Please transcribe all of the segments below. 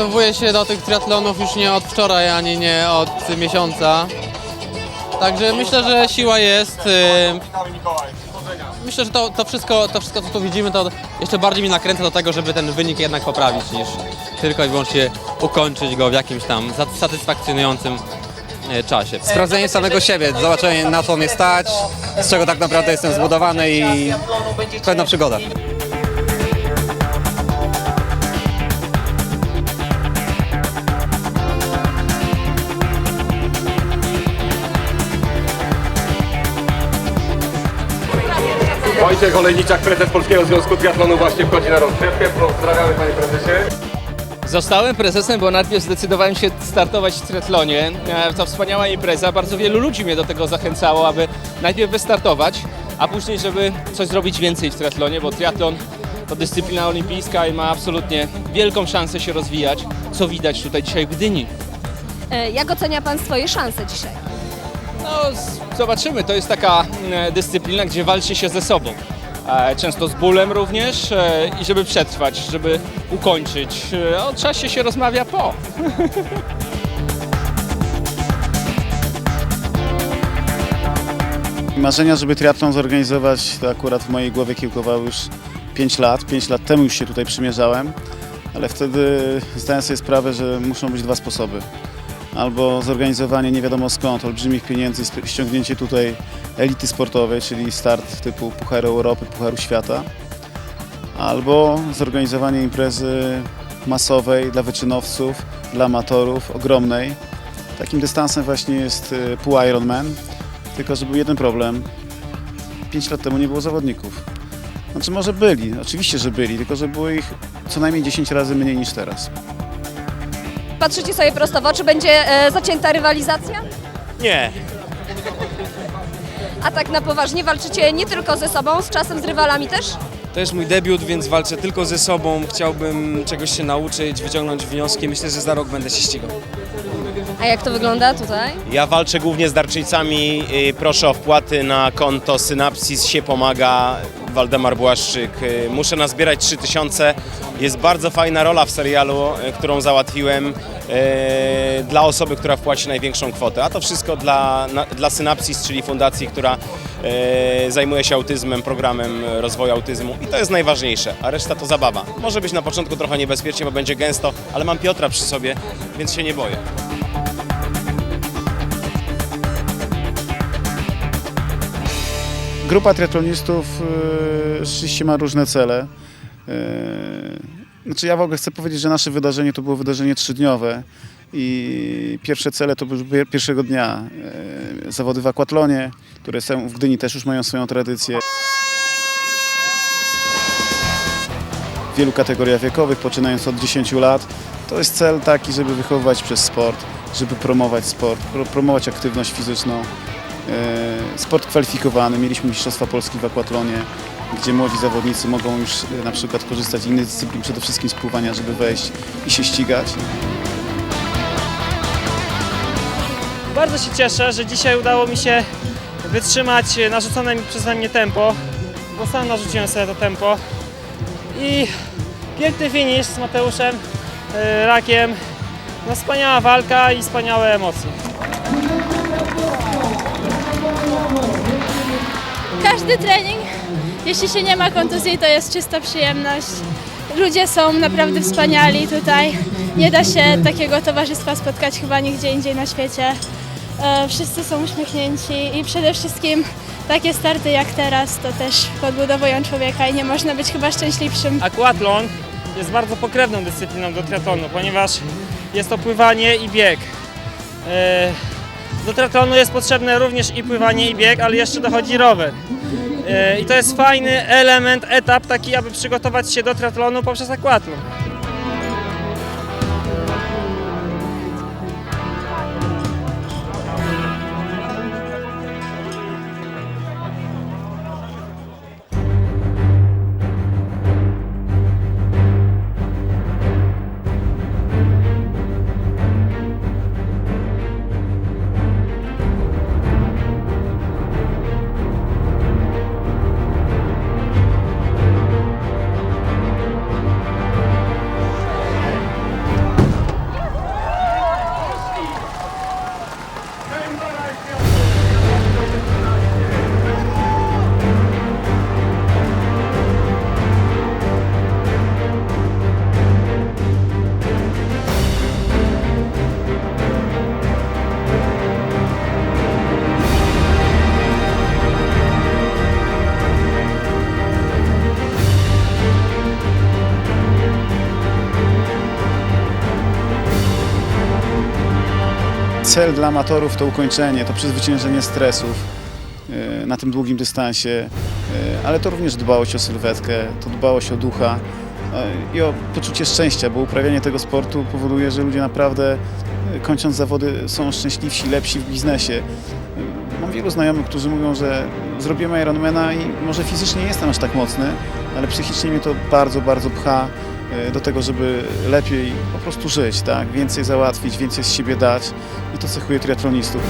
przygotowuję się do tych triatlonów już nie od wczoraj, ani nie od miesiąca. Także myślę, że siła jest. y, Myślę, że to, to, wszystko, to wszystko, co tu widzimy, to jeszcze bardziej mnie nakręca do tego, żeby ten wynik jednak poprawić, niż tylko i wyłącznie ukończyć go w jakimś tam satysfakcjonującym y, czasie. Sprawdzenie samego siebie, zobaczenie na co mnie stać, z czego tak naprawdę jestem zbudowany i pewna przygoda. Wojciech Olejniczak, prezes Polskiego Związku Triathlonu właśnie wchodzi na rozgrzewkę. Pozdrawiamy panie prezesie. Zostałem prezesem, bo najpierw zdecydowałem się startować w triatlonie. E, To wspaniała impreza, bardzo wielu ludzi mnie do tego zachęcało, aby najpierw wystartować, a później, żeby coś zrobić więcej w triatlonie, bo triatlon to dyscyplina olimpijska i ma absolutnie wielką szansę się rozwijać, co widać tutaj dzisiaj w Gdyni. E, Jak ocenia Pan swoje szanse dzisiaj? No, zobaczymy. To jest taka mm, dyscyplina, gdzie walczy się ze sobą. E, Często z bólem również e, i żeby przetrwać, żeby ukończyć. E, O czasie się rozmawia po. Marzenia, żeby triatlon zorganizować, to akurat w mojej głowie kiełkowały już 5 lat. 5 lat temu już się tutaj przymierzałem, ale wtedy zdałem sobie sprawę, że muszą być dwa sposoby. Albo zorganizowanie nie wiadomo skąd, olbrzymich pieniędzy, ściągnięcie tutaj elity sportowej, czyli start typu Pucharu Europy, Pucharu Świata, albo zorganizowanie imprezy masowej dla dla amatorów, ogromnej. Takim dystansem właśnie jest y, pół Ironman, tylko że był jeden problem. 5 lat temu nie było zawodników. Znaczy może byli, oczywiście, że byli, tylko że było ich co najmniej 10 razy mniej niż teraz. Patrzycie sobie prosto w oczy, będzie e, zacięta rywalizacja? Nie, A tak na poważnie walczycie nie tylko ze sobą, z czasem z rywalami też? To jest mój debiut, więc walczę tylko ze sobą. Chciałbym czegoś się nauczyć, wyciągnąć wnioski. Myślę, że za rok będę się ścigał. A jak to wygląda tutaj? ja walczę głównie z darczyńcami. y, Proszę o wpłaty na konto Synapsis się pomaga. Waldemar Błaszczyk. Y, Muszę nazbierać 3000. Jest bardzo fajna rola w serialu, y, którą załatwiłem y, dla osoby, która wpłaci największą kwotę. A to wszystko dla, dla Synapsis, czyli fundacji, która y, zajmuje się autyzmem, programem rozwoju autyzmu. I to jest najważniejsze, a reszta to zabawa. Może być na początku trochę niebezpiecznie, bo będzie gęsto, ale mam Piotra przy sobie, więc się nie boję. Grupa triatlonistów y, rzeczywiście ma różne cele. Y, Znaczy ja w ogóle chcę powiedzieć, że nasze wydarzenie to było wydarzenie trzydniowe i pierwsze cele to pier- pierwszego dnia. y, Zawody w akwatlonie, które są w Gdyni też już mają swoją tradycję. W wielu kategoriach wiekowych, poczynając od 10 lat. To jest cel taki, żeby wychowywać przez sport, żeby promować sport, pro- promować aktywność fizyczną. E, Sport kwalifikowany, mieliśmy Mistrzostwa Polski w akwatlonie, gdzie młodzi zawodnicy mogą już e, na przykład korzystać z innych dyscyplin, przede wszystkim z pływania, żeby wejść i się ścigać. Bardzo się cieszę, że dzisiaj udało mi się wytrzymać narzucone mi przeze mnie tempo, bo sam narzuciłem sobie to tempo. I piękny finish z Mateuszem e, Rakiem. No wspaniała walka i wspaniałe emocje. Każdy trening, jeśli się nie ma kontuzji, to jest czysta przyjemność. Ludzie są naprawdę wspaniali tutaj. Nie da się takiego towarzystwa spotkać chyba nigdzie indziej na świecie. E, Wszyscy są uśmiechnięci i przede wszystkim takie starty jak teraz to też podbudowują człowieka i nie można być chyba szczęśliwszym. Aquatlon jest bardzo pokrewną dyscypliną do triatlonu, ponieważ jest to pływanie i bieg. Do triatlonu jest potrzebne również i pływanie i bieg, ale jeszcze dochodzi rower. E, I to jest fajny element, etap taki, aby przygotować się do triatlonu poprzez aquatlon. Cel dla amatorów to ukończenie, to przezwyciężenie stresów e, na tym długim dystansie, e, ale to również dbałość o sylwetkę, to dbałość o ducha e, i o poczucie szczęścia, bo uprawianie tego sportu powoduje, że ludzie naprawdę kończąc zawody są szczęśliwsi, lepsi w biznesie. Mam wielu znajomych, którzy mówią, że zrobiłem Ironmana i może fizycznie nie jestem aż tak mocny, ale psychicznie mnie to bardzo, bardzo pcha do tego, żeby lepiej po prostu żyć, tak? Więcej załatwić, więcej z siebie dać i to cechuje triatlonistów.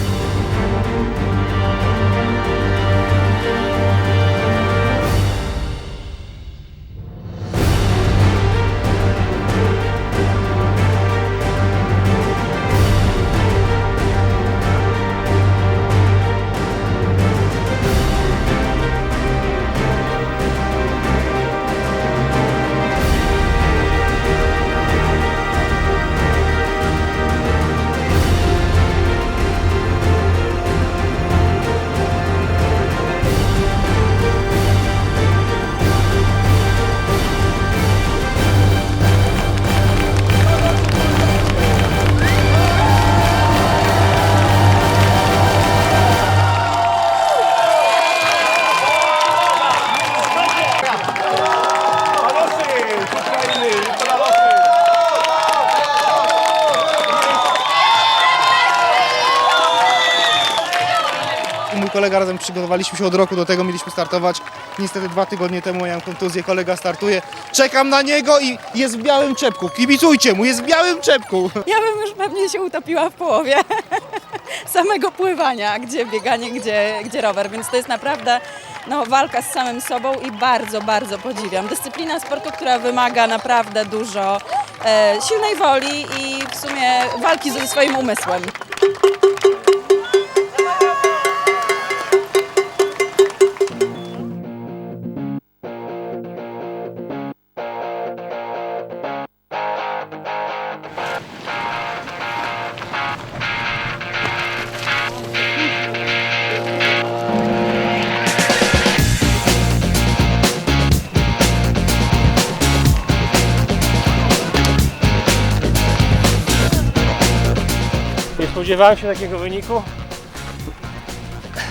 Przygotowaliśmy się od roku do tego, mieliśmy startować. Niestety dwa tygodnie temu miałem kontuzję, kolega startuje. Czekam na niego i jest w białym czepku. Kibicujcie mu, jest w białym czepku. Ja bym już pewnie się utopiła w połowie samego pływania, gdzie bieganie, gdzie, gdzie rower, więc to jest naprawdę no, walka z samym sobą i bardzo, bardzo podziwiam. Dyscyplina sportu, która wymaga naprawdę dużo e, silnej woli i w sumie walki ze swoim umysłem. Spodziewałem się takiego wyniku.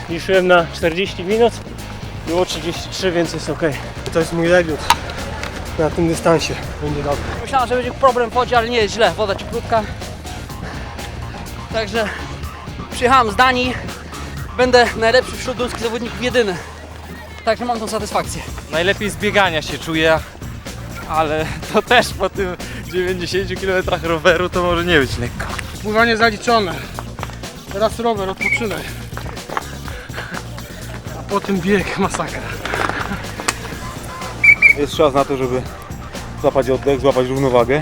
Liczyłem na 40 minut. Było 33, więc jest ok. To jest mój debiut na tym dystansie. Będzie dobrze. Myślałem, że będzie problem w wodzie, ale nie jest źle. Woda cieplutka. Także przyjechałem z Danii. Będę najlepszy wśród ludzkich zawodników jedyny. Także mam tą satysfakcję. Najlepiej z biegania się czuję, ale to też po tym 90 km roweru to może nie być lekko. Pływanie zaliczone. Teraz rower, odpoczynek. A potem bieg, masakra. Jest czas na to, żeby złapać oddech, złapać równowagę.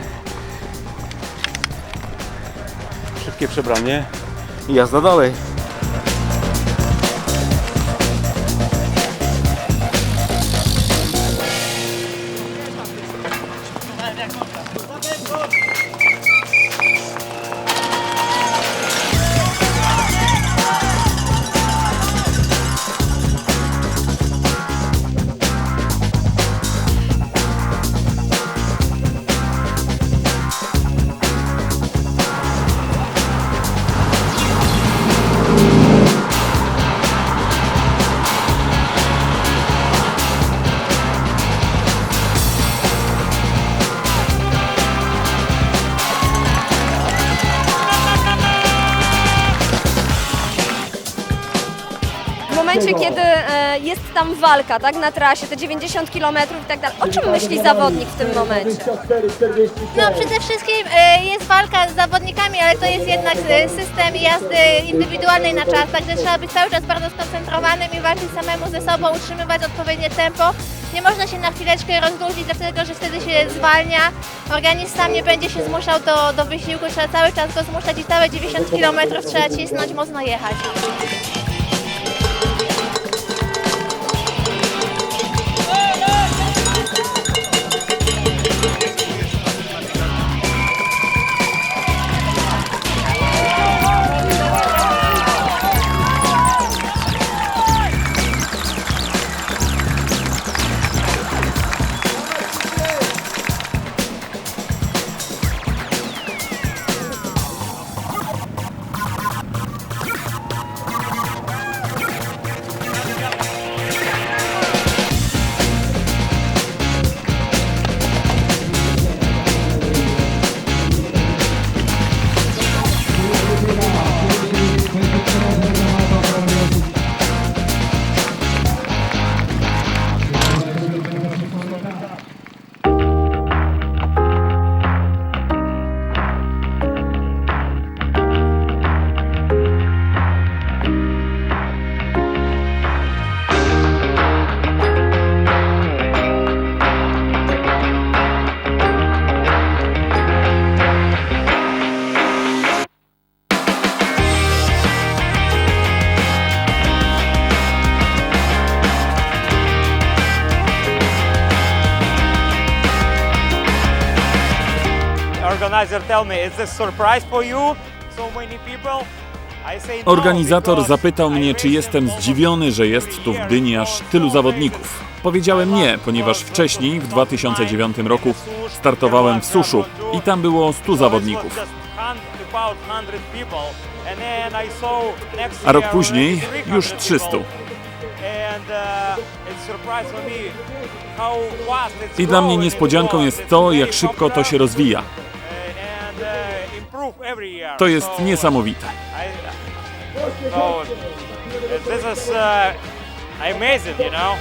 Szybkie przebranie i jazda dalej. Kiedy e, jest tam walka, tak, na trasie, te 90 km i tak dalej, o czym myśli zawodnik w tym momencie? No przede wszystkim e, jest walka z zawodnikami, ale to jest jednak e, system jazdy indywidualnej na czas, także trzeba być cały czas bardzo skoncentrowanym i walczyć samemu ze sobą, utrzymywać odpowiednie tempo. Nie można się na chwileczkę rozluźnić, dlatego że wtedy się zwalnia. Organizm sam nie będzie się zmuszał do, do wysiłku, trzeba cały czas go zmuszać i całe 90 km trzeba cisnąć, mocno jechać. Organizer tell me, is this surprise for you? So many people? No, Organizator zapytał mnie, czy jestem zdziwiony, że jest tu w Gdyni aż tylu zawodników. Powiedziałem nie, ponieważ wcześniej, w 2009 roku, startowałem w Suszu i tam było 100 zawodników. just hun- about 100 people. And then I saw next A rok później 300 już 300. people. And uh, I dla mnie niespodzianką jest to, jak szybko to się rozwija. To jest niesamowite. Is uh, amazing, you know.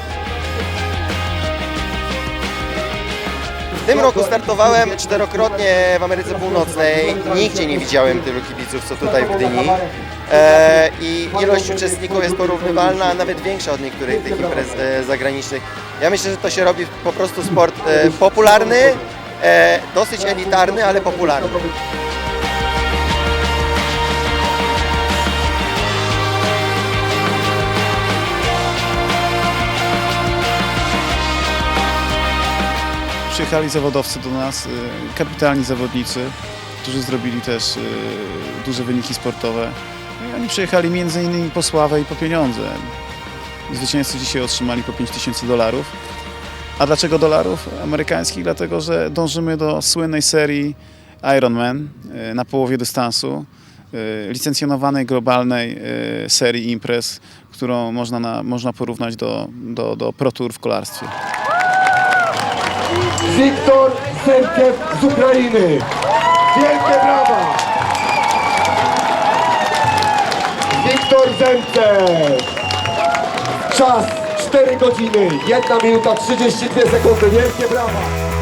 W tym roku startowałem czterokrotnie w Ameryce Północnej. Nigdzie nie widziałem tylu kibiców, co tutaj w Gdyni. E, I ilość uczestników jest porównywalna, a nawet większa od niektórych tych imprez e, zagranicznych. Ja myślę, że to się robi po prostu sport e, popularny, e, dosyć elitarny, ale popularny. Przyjechali zawodowcy do nas, y, kapitalni zawodnicy, którzy zrobili też y, duże wyniki sportowe. No I oni przyjechali między innymi po sławę i po pieniądze. Zwycięzcy dzisiaj otrzymali po 5000 dolarów. A dlaczego dolarów amerykańskich? Dlatego, że dążymy do słynnej serii Ironman y, na połowie dystansu, licencjonowanej globalnej serii imprez, którą można, na, można porównać do, do, do Pro Tour w kolarstwie. Wiktor Serkiew z Ukrainy. Wielkie brawa! Wiktor Zemcew. Czas 4 godziny, 1 minuta 32 sekundy. Wielkie brawa!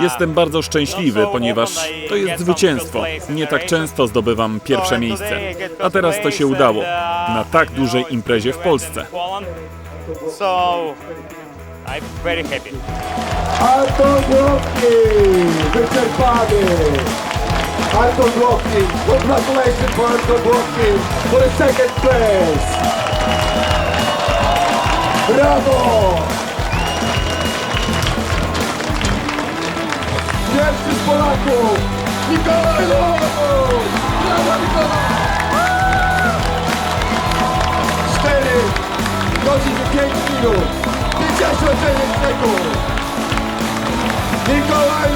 Jestem bardzo szczęśliwy, ponieważ to jest zwycięstwo. Nie tak często zdobywam pierwsze miejsce. A teraz to się udało. Na tak dużej imprezie w Polsce. I'm very happy. Anton Głowski, wyczerpany. Anton Głowski, congratulations for Anton Głowski for the second place. Brawo! Pierwszy z Polaków, Mikołaj Lóż! Brawo Mikołaj! 4 godziny 5 minut, 59 sekund. Mikołaj